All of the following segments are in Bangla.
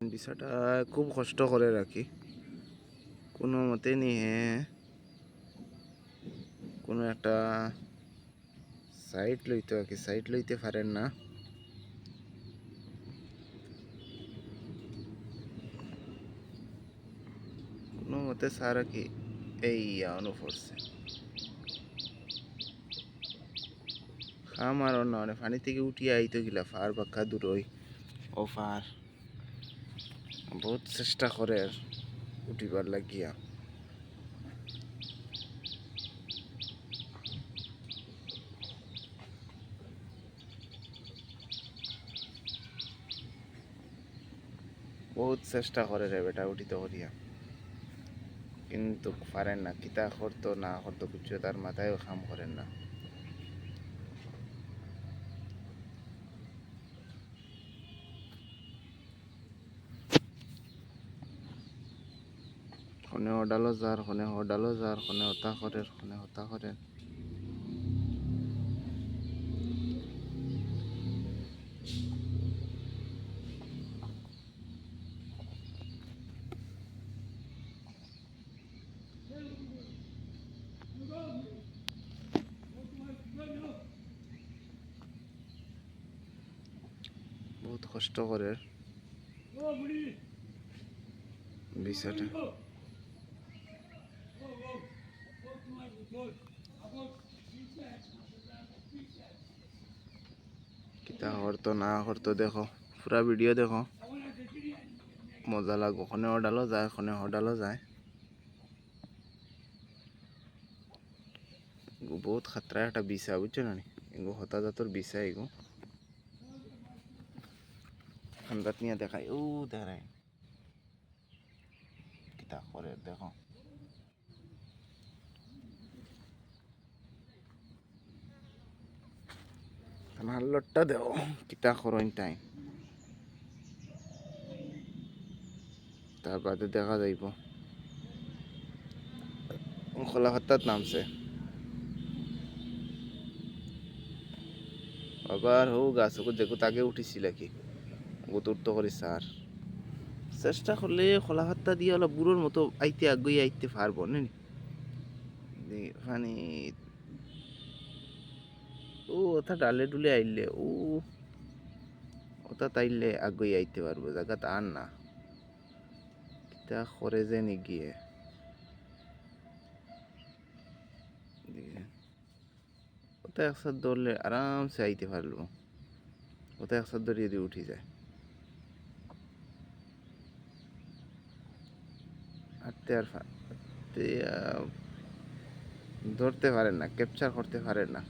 বিষয়টা খুব কষ্ট করে রাখি। কোনো মতে নিয়ে কোনো একটা সাইট লইতে আর কি সাইট লইতে পারেন না। কোনো মতে সারা কি এই আনো খাম আর অন্য পানি থেকে উঠিয়ে আইতো গিলা, ফার বাক্কা দূরই। ও ফার। বহুত চেষ্টা করে উঠিবার লাগিয়া। বহুত চেষ্টা করে রে বেটা উঠিতে করিয়া কিন্তু পারেন না, কিতা করতো না করতো কিছু তার মাথায়ও কাম করেন না। শনে অৰ্ডালো জাৰ শনে অৰ্ডালো জাৰ শনে হতা কৰে শনে হতা কৰে বহুত কষ্ট কৰে। বিচাৰ। কিতা করতো না করতো দেখো। পুরা ভিডিও দেখো। মজা লাগবো ওখানে হডালো যায় ওখানে হডালো যায়। বহুত খাতরা একটা বিষা বুঝছ না? এগো হতা জাতর বিষা এগো খান্দাত নিয়ে দেখাই। ও দেখাই। কিতা করে দেখো। আমার দেও কিতা করইন টাইম তার বাদে দেখা যাইব খোলা হাত্তাত নামছে আবার হো গাছকে দেখো তাকে উঠিছিল কি গুতুর্ত করি স্যার চেষ্টা করলে খোলা হাত্তা দিয়ে অলপ বুড়োর মতো আইতে আগুই আইতে পারব না মানে ও ওটা ডালে ডুলে আইলে, ও। ওটা তাইলে আগুই আইতে পারব জায়গা আর না। কিতা করে যে নি গিয়ে ওটা একসাথ ধরলে আরামসে আইতে পারল ওটা একসাথ ধরিয়ে দিয়ে উঠি যায়। হাঁটতে আর ধরতে পারেন না ক্যাপচার করতে পারেন না।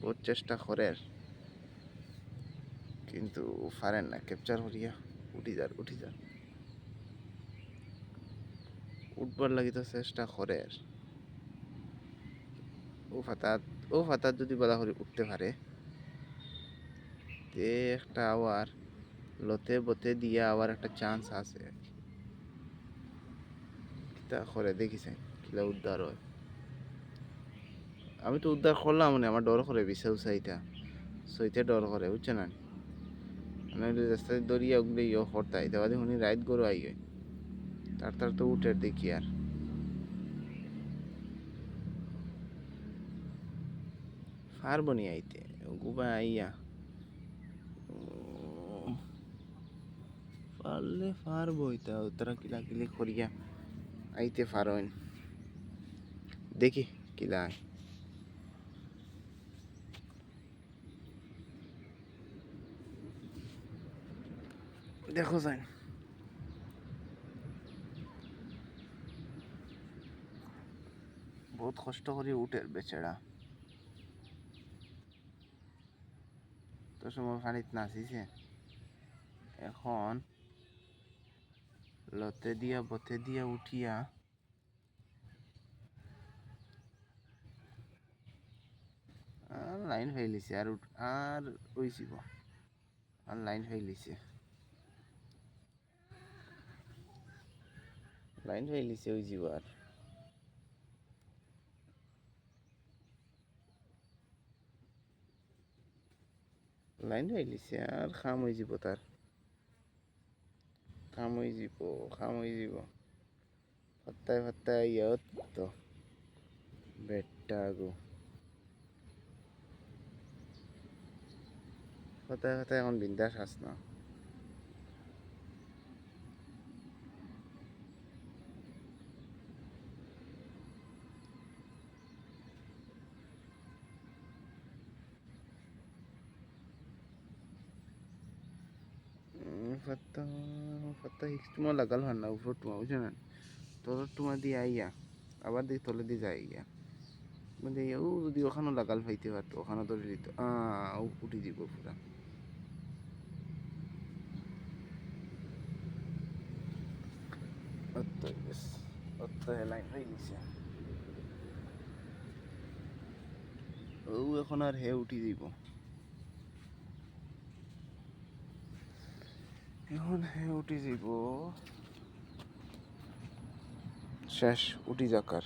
বহুত চেষ্টা করেন কিন্তু পারেন না ক্যাপচার করিয়া উঠি যান উঠি যান উঠবার লাগি তো চেষ্টা করে ও ফাতাত ও ফাতাত যদি বলা করে উঠতে পারে, তে একটা আবার লতে বতে দিয়া আবার একটা চান্স আছে তা করে দেখিছেন, কিলা উদ্ধার হয়। আমি তো উদ্ধার করলাম মানে আমার ডর করে বিশা উসাইটা সইতে ডর করে বুঝছে না? মানে রাস্তায় দরিয়া উগলে ইয়ে করতাই দেওয়া দেখুন রাইত গরু আই তার তার তো উঠে দেখি আর। পারব নি আইতে, গুবা আইয়া। পারলে পারব এটা তারা কিলা কিলি করিয়া আইতে পারেন দেখি, কিলা আয় দেখো যান। বহুত কষ্ট করে উঠে বেচারা। তো সময় পানিত নাচিছে। এখন লতে দিয়া বতে দিয়া উঠিয়া লাইন ফেলিছে আর আর উইছিব আর লাইন ফেলিছে লাইন ফেলিছে উইছিব আর লাইন ফেলিছে আর খাম হয়ে যাব তার। খাম হয়ে যাব, খাম হয়ে যাব। ফাত্তায় ফাত্তায় ইয়ত তো বেটা গো। ফাত্তায় ফাত্তায় এখন বিন্দাস আস না। ফাত্তা ফাত্তা হিক্স তোমার লাগাল হয় না উপর তোমার বুঝছ না তোর তোমার দিয়ে আইয়া আবার দিক তলে দিয়ে যাই ইয়া মানে ও যদি ওখানেও লাগাল পাইতে পারতো ওখানে ধরে দিত উঠে যাব পুরা ও এখন আর হে উঠি দিব এখন হে উঠি যাব শেষ উঠি যাকার